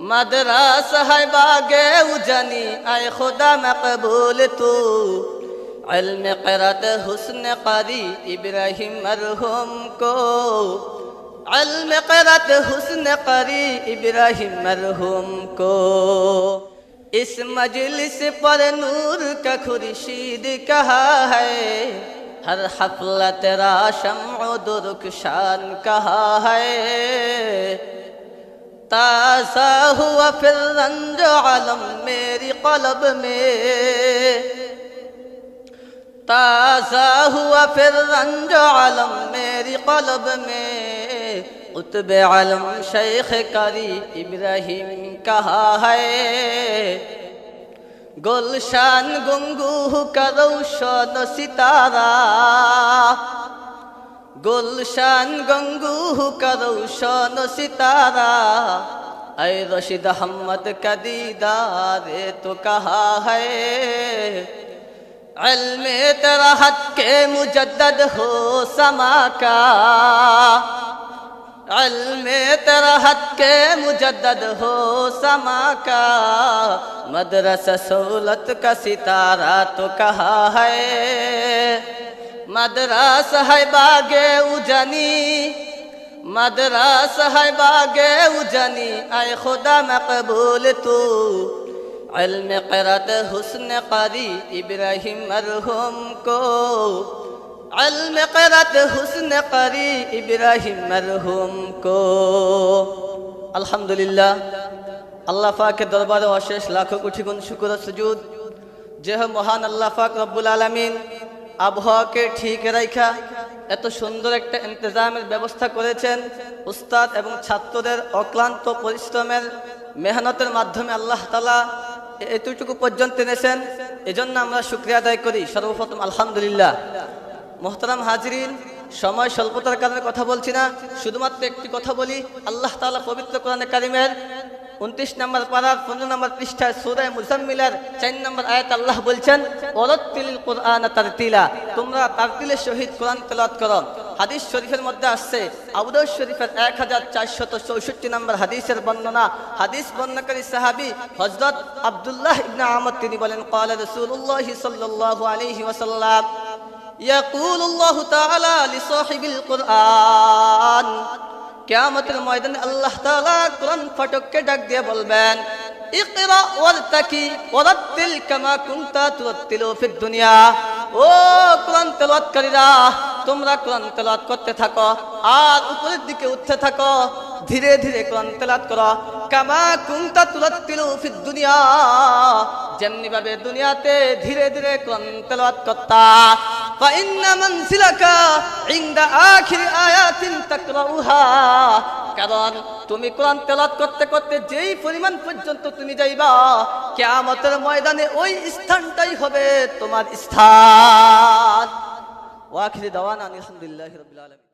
مدرس ہے باغے اجنی اے خدا مقبول تو علم قرات حسن قاری ابراہیم مرحوم کو علم قرات حسن قاری ابراہیم مرحوم کو اس مجلس پر نور کا خورشید کہا ہے ہر حفلہ تیرا شمع و درخشان کہا ہے تاسا ہوا پھر رنج عالم میری قلب میں تازہ ہوا پھر رنج عالم میری قلب میں قطب عالم شیخ کری ابراہیم کہا ہے گلشان گنگو کا روشن ستارہ গুলশান গঙ্গু করৌ সন সিতারা اے رشید احمد کا دیدار تو کہا ہے علم تراحت کے مجدد ہو سما کا علم ترحت کے مجدد ہو سما کا مدرسہ سہولت کا ستارہ تو کہا ہے মাদ্রাস হয় বাগে উজানি, মাদ্রাস হয় বাগে উজানি, আয় খোদা মকবুল তু। علم করত হুসন قاری ইব্রাহিম مرحوم কো। علم করত হুসন قاری ইব্রাহিম مرحوم কো। আলহামদুলিল্লাহ, আল্লাহ ফাকে দরবারে অশেষ লাখো কোটি গুণ শুকুর সুজুদ। যেহ মহান আল্লাহ ফাক রব্বুল আলমিন আবহাওয়াকে ঠিক রাইখা এত সুন্দর একটা ইন্তজামের ব্যবস্থা করেছেন উস্তাদ এবং ছাত্রদের অক্লান্ত পরিশ্রমের মেহনতের মাধ্যমে আল্লাহ তালা এতটুকু পর্যন্ত এনেছেন। এজন্য আমরা শুক্রিয়া আদায় করি। সর্বপ্রথম আলহামদুলিল্লাহ। মোহতারাম হাজরিন, সময় স্বল্পতার কারণে কথা বলছি না। শুধুমাত্র একটি কথা বলি, আল্লাহ তাআলা পবিত্র কোরআনে কারিমের উনত্রিশ নম্বর পাড়ার পনেরো নম্বর পৃষ্ঠায় সুরায় মুজাম্মিলার চার নম্বর আয়াত আল্লাহ বলছেন ওরত্তিল কোরআন তারতিলা তোমরা তারতিলের সহিত কোরআন তেলাওয়াত করো হাদিস শরীফের মধ্যে আসছে আবুদাউদ শরীফের এক হাজার চারশত চৌষট্টি নম্বর হাদিসের বর্ণনা হাদিস বর্ণনাকারী সাহাবি হজরত আব্দুল্লাহ ইবনে আহমদ তিনি বলেন قال رسول الله صلى الله عليه وسلم يقول الله تعالى لصاحب القرآن কিয়ামতের ময়দানে আল্লাহ তাআলা কোরআন ফটককে ডাক দিয়ে বলবেন, ইকরা ওয়ারতাকি ওয়ারাত্তিল কামা কুনতা তুরাত্তিলু ফিদ দুনিয়া। ও কোরআন তেলাওয়াতকারীরা, তোমরা কোরআন তেলাওয়াত করতে থাকো, আর উপরের দিকে উঠতে থাকো, ধীরে ধীরে কোরআন তেলাওয়াত করো। কামা কুনতা তুরাত্তিলু ফিদ দুনিয়া যেমনি ভাবে দুনিয়াতে ধীরে ধীরে কোরআন তেলাওয়াত করতা। فإن منزلك عند آخر آيات تقرأها কারণ তুমি কোরআন তেলাত করতে করতে যেই পরিমাণ পর্যন্ত তুমি যাইবা কিয়ামতের ময়দানে ওই স্থানটাই হবে তোমার স্থান ওয়াখিরি দাওয়ানা আলহামদুলিল্লাহি রাব্বিল আলামিন